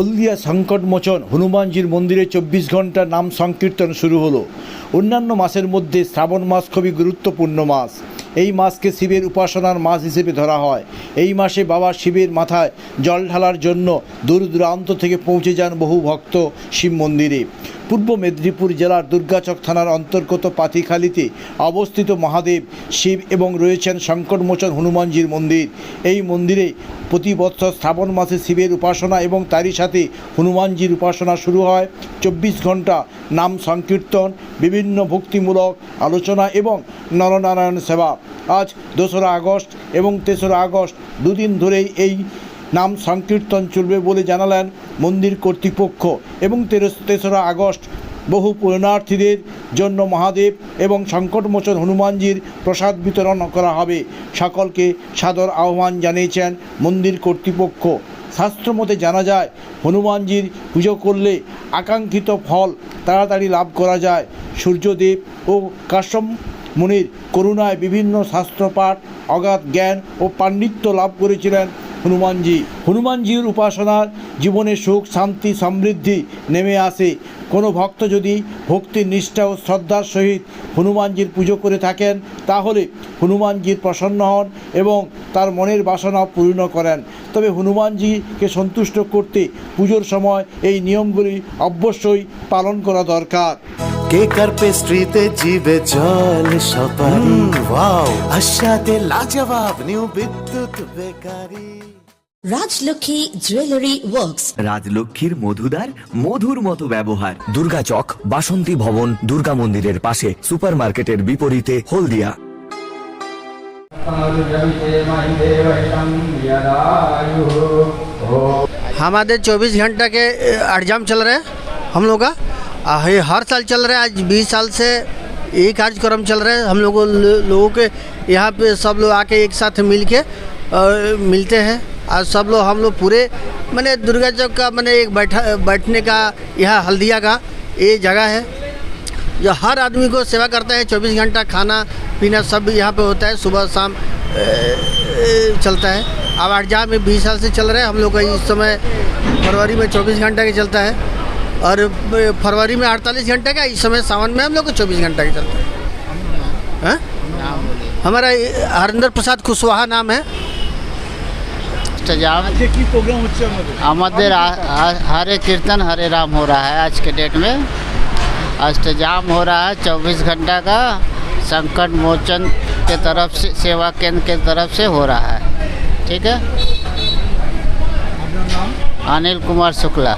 হলদিয়া সংকটমোচন হনুমানজির মন্দিরে চব্বিশ ঘণ্টা নাম সংকীর্তন শুরু হলো। অন্যান্য মাসের মধ্যে শ্রাবণ মাস খুবই গুরুত্বপূর্ণ মাস। এই মাসকে শিবের উপাসনার মাস হিসেবে ধরা হয়। এই মাসে বাবা শিবের মাথায় জল ঢালার জন্য দূর দূরান্ত থেকে পৌঁছে যান বহু ভক্ত শিব মন্দিরে। পূর্ব মেদিনীপুর জেলার দুর্গাচক থানার অন্তর্গত পাতিখালিতে অবস্থিত মহাদেব, শিব এবং রয়েছেন সংকটমোচন হনুমানজির মন্দির। এই মন্দিরে প্রতি বছর শ্রাবণ মাসে শিবের উপাসনা এবং তারই সাথে হনুমানজির উপাসনা শুরু হয়। চব্বিশ ঘণ্টা নাম সংকীর্তন, বিভিন্ন ভক্তিমূলক আলোচনা এবং নরনারায়ণ সেবা। আজ দোসরা আগস্ট এবং তেসরা আগস্ট দুদিন ধরেই এই নাম সংকীর্তন চলবে বলে জানালেন মন্দির কর্তৃপক্ষ এবং তেরো- তেসরা আগস্ট বহু পুণ্যার্থীদের জন্য মহাদেব এবং সংকটমোচন হনুমানজির প্রসাদ বিতরণ করা হবে। সকলকে সাদর আহ্বান জানিয়েছেন মন্দির কর্তৃপক্ষ। শাস্ত্রমতে জানা যায়, হনুমানজির পুজো করলে আকাঙ্ক্ষিত ফল তাড়াতাড়ি লাভ করা যায়। সূর্যদেব ও কাশ্যপ মুনির করুণায় বিভিন্ন শাস্ত্রপাঠ অগাধ জ্ঞান ও পাণ্ডিত্য লাভ করেছিলেন হনুমানজি। হনুমানজির উপাসনার জীবনে সুখ, শান্তি, সমৃদ্ধি নেমে আসে। কোনো ভক্ত যদি ভক্তি নিষ্ঠা ও শ্রদ্ধার সহিত হনুমানজির পুজো করে থাকেন তাহলে হনুমানজির প্রসন্ন হন এবং তার মনের বাসনা পূর্ণ করেন। তবে হনুমানজিকে সন্তুষ্ট করতে পুজোর সময় এই নিয়মগুলি অবশ্যই পালন করা দরকার। কেকার পেস্ট্রিতে জিবে জল সপারি? ওয়াও আশাতে লাজবাব new Bidyut bakery. Rajlakshmi jewellery works রাজলক্ষ্মীর মধুদার মধুর মতো ব্যবহার দুর্গাচক বাসন্তী ভবন দুর্গা মন্দিরের পাশে সুপারমার্কেটের বিপরীতে হলদিয়া हमारे 24 घंटा के एग्जाम चल रहे हैं हम लोग का आ, ये हर साल चल रहा है आज 20 साल से यही कार्यक्रम चल रहे हैं हम लोगों लोगों के यहाँ पे सब लोग आके एक साथ मिल के अ, मिलते हैं। और सब लोग हम लोग पूरे मैंने दुर्गा चौक का मैंने एक बैठा बैठने का यहाँ हल्दिया का ये जगह है जो हर आदमी को सेवा करता है चौबीस घंटा खाना पीना सब यहाँ पे होता है सुबह शाम चलता है। अब अड़जा में बीस साल से चल रहा है हम लोग का इस समय फरवरी में चौबीस घंटा का चलता है। और फरवरी में अड़तालीस घंटे का इस समय सावन में हम लोग को चौबीस घंटा का चलता है। हाँ? हमारा ये हरिंदर प्रसाद कुशवाहा नाम है। सजाव আমাদের आ- आ- हरे कीर्तन हरे राम हो रहा है आज के डेट में अष्टजाम हो रहा है चौबीस घंटा का संकट मोचन के तरफ से सेवा केंद्र के तरफ से हो रहा है ठीक है अनिल कुमार शुक्ला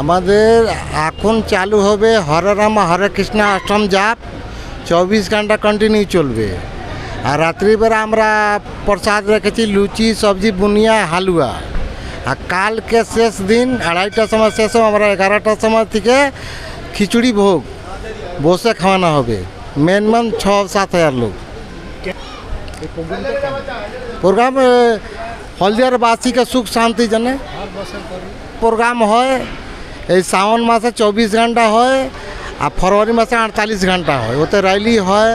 আমাদের এখন চালু হবে হরে রাম হরে কৃষ্ণ অষ্টম জাপ। চব্বিশ ঘণ্টা কন্টিনিউ চলবে। আর রাত্রিবেলা আমরা প্রসাদ রেখেছি, লুচি, সবজি, বুনিয়া, হালুয়া। আর কালকে শেষ দিন, আড়াইটার সময় শেষ হবে, আমরা এগারোটার সময় থেকে খিচুড়ি ভোগ। বসে খাওয়ানো হবে। মেন মান ছ, সাত হাজার লোক। প্রোগ্রাম হলদিয়ার বাসীকে সুখ শান্তি জানে প্রোগ্রাম হয় এই শ্রাবণ মাসে চব্বিশ ঘণ্টা হয় আর ফরওয়ারি মাসে আটতাল্লিশ ঘণ্টা হয়। ওতে র্যালি হয়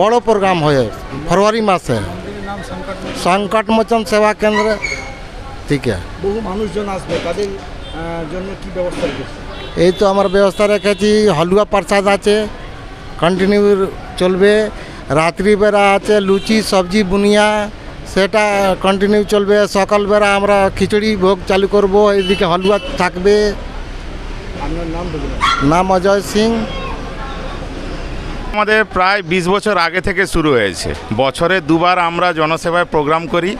বড় প্রোগ্রাম হয়। ফরওয়ারি মাসে। সংকটমোচন সেবা কেন্দ্রে ঠিক আছে। বহু মানুষজন আসবে তাদের জন্য কি ব্যবস্থা রেখেছে? এই তো আমার ব্যবস্থা রেখেছি হালুয়া প্রসাদ আছে কন্টিনিউ চলবে। রাত্রিবেলা আছে লুচি সবজি বুনিয়া সেটা কন্টিনিউ চলবে। সকালবেলা আমরা খিচুড়ি ভোগ চালু করব এদিকে হালুয়া থাকবে। নাম অজয় সিং। আমাদের প্রায় বিশ বছর আগে থেকে শুরু হয়েছে। বছরে দুবার আমরা জনসেবায় প্রোগ্রাম করি।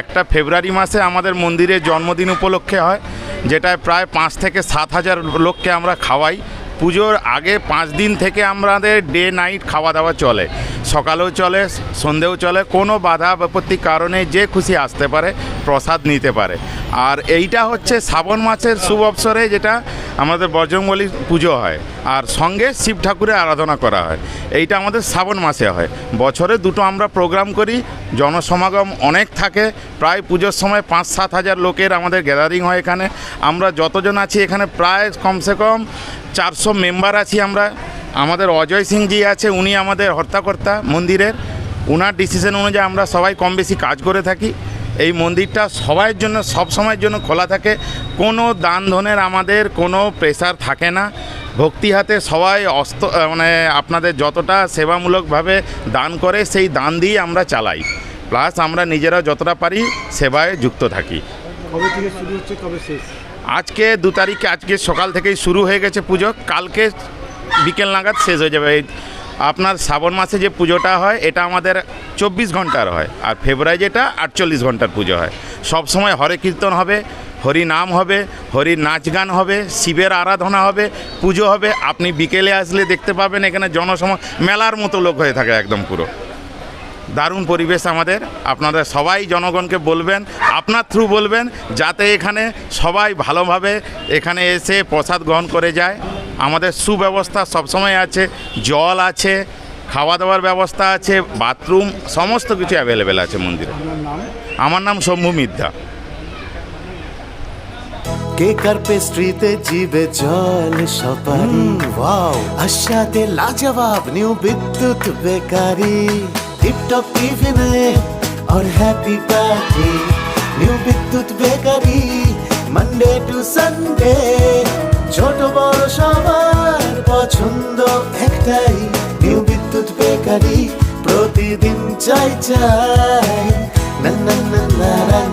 একটা ফেব্রুয়ারি মাসে আমাদের মন্দিরের জন্মদিন উপলক্ষে হয় যেটায় প্রায় পাঁচ থেকে সাত হাজার লোককে আমরা খাওয়াই। পুজোর আগে পাঁচ দিন থেকে আমাদের ডে নাইট খাওয়া দাওয়া চলে। সকালেও চলে সন্ধেও চলে, কোনো বাধা বিপত্তির কারণে যে খুশি আসতে পারে, প্রসাদ নিতে পারে। আর এইটা হচ্ছে শ্রাবণ মাসের শুভ অবসরে যেটা আমাদের বজরংবলী পুজো হয়। আর সঙ্গে শিব ঠাকুরের আরাধনা করা হয়। এইটা আমাদের শ্রাবণ মাসে হয়। বছরে দুটো আমরা প্রোগ্রাম করি, জনসমাগম অনেক থাকে, প্রায় পুজোর সময় পাঁচ সাত হাজার লোকের আমাদের গ্যাদারিং হয় এখানে। আমরা যতজন আছি এখানে প্রায় কমসে কম চারশো মেম্বার আছি আমরা। আমাদের অজয় সিংজি আছে, উনি আমাদের হর্তাকর্তা মন্দিরের। ওনার ডিসিশন অনুযায়ী আমরা সবাই কম বেশি কাজ করে থাকি। এই মন্দিরটা সবাইয়ের জন্য, সব সময়ের জন্য খোলা থাকে। কোনো দান ধনের আমাদের কোনো প্রেসার থাকে না। ভক্তি হাতে সবাই অস্ত মানে আপনাদের যতটা সেবামূলকভাবে দান করে, সেই দান দিয়ে আমরা চালাই। প্লাস আমরা নিজেরা যতটা পারি সেবায় যুক্ত থাকি। কবে থেকে শুরু হচ্ছে, কবে শেষ? আজকে দু তারিখে, আজকে সকাল থেকেই শুরু হয়ে গেছে পুজো। কালকে বিকেল নাগাদ শেষ হয়ে যাবে। আপনার শ্রাবণ মাসে যে পুজোটা হয়, এটা আমাদের চব্বিশ ঘণ্টার হয়। আর ফেব্রুয়ারি যেটা, আটচল্লিশ ঘণ্টার পুজো হয়। সব সময় হরে কীর্তন হবে, হরি নাম হবে, হরি নাচ গান হবে, শিবের আরাধনা হবে, পুজো হবে। আপনি বিকেলে আসলে দেখতে পাবেন এখানে জনসম, মেলার মতো লোক হয়ে থাকে একদম পুরো। দারুণ পরিবেশ আমাদের। আপনারা সবাই জনগণকে বলবেন আপনার থ্রু বলবেন যাতে এখানে সবাই ভালোভাবে এখানে এসে প্রসাদ গ্রহণ করে যায়। আমাদের সুব্যবস্থা সবসময় আছে জল আছে খাওয়া দাওয়ার ব্যবস্থা আছে বাথরুম সমস্ত কিছু অ্যাভেলেবেল আছে মন্দিরে। আমার নাম শম্ভু মিদ্যা। কেক আর পেস্ট্রিতে জিবে জল সপারি? ওয়াও আশাতে লাজবাব নিউ বিদ্যুৎ বেকারি। টিপটপ টিফিনে और happy party new Bidyut bakery Monday to Sunday ছোট বড় সবার পছন্দ একটাই নিউ বিদ্যুৎ বেকারি প্রতিদিন চাই চাই না না না না না না নিউ